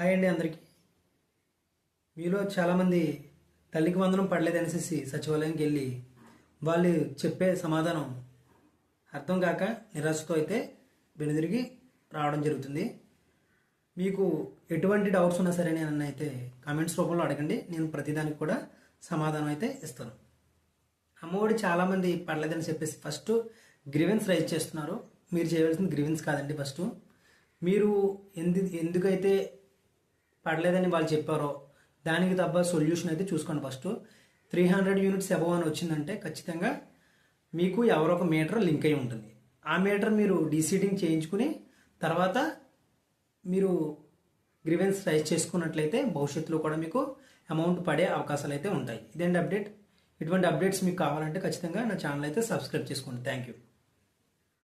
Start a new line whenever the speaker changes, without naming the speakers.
Hi అండి అందరికీ. మీలో చాలామంది తల్లికి వందనం పడలేదనేసి సచివాలయంకి వెళ్ళి వాళ్ళు చెప్పే సమాధానం అర్థం కాక నిరాశతో అయితే వెనుదిరిగి రావడం జరుగుతుంది. మీకు ఎటువంటి డౌట్స్ ఉన్నా సరే నేను అయితే కామెంట్స్ రూపంలో అడగండి. నేను ప్రతిదానికి కూడా సమాధానం అయితే ఇస్తాను. అమ్మఒడి చాలామంది పడలేదని చెప్పేసి ఫస్ట్ గ్రీవెన్స్ రైజ్ చేస్తున్నారు. మీరు చేయవలసింది గ్రీవెన్స్ కాదండి ఫస్ట్. మీరు ఎందు ఎందుకైతే పడలేదని వాళ్ళు చెప్పారో దానికి తప్ప సొల్యూషన్ అయితే చూసుకోండి first three hundred units above అని వచ్చిందంటే ఖచ్చితంగా మీకు ఎవరో ఒక మీటర్ లింక్ అయి ఉంటుంది. ఆ మీటర్ మీరు డీసీడింగ్ చేయించుకుని తర్వాత మీరు గ్రీవెన్స్ రైజ్ చేసుకున్నట్లయితే భవిష్యత్తులో కూడా మీకు అమౌంట్ పడే అవకాశాలు అయితే ఉంటాయి. ఇదేంటి అప్డేట్ ఇటువంటి అప్డేట్స్ మీకు కావాలంటే ఖచ్చితంగా నా ఛానల్ అయితే సబ్స్క్రైబ్ చేసుకోండి. Thank you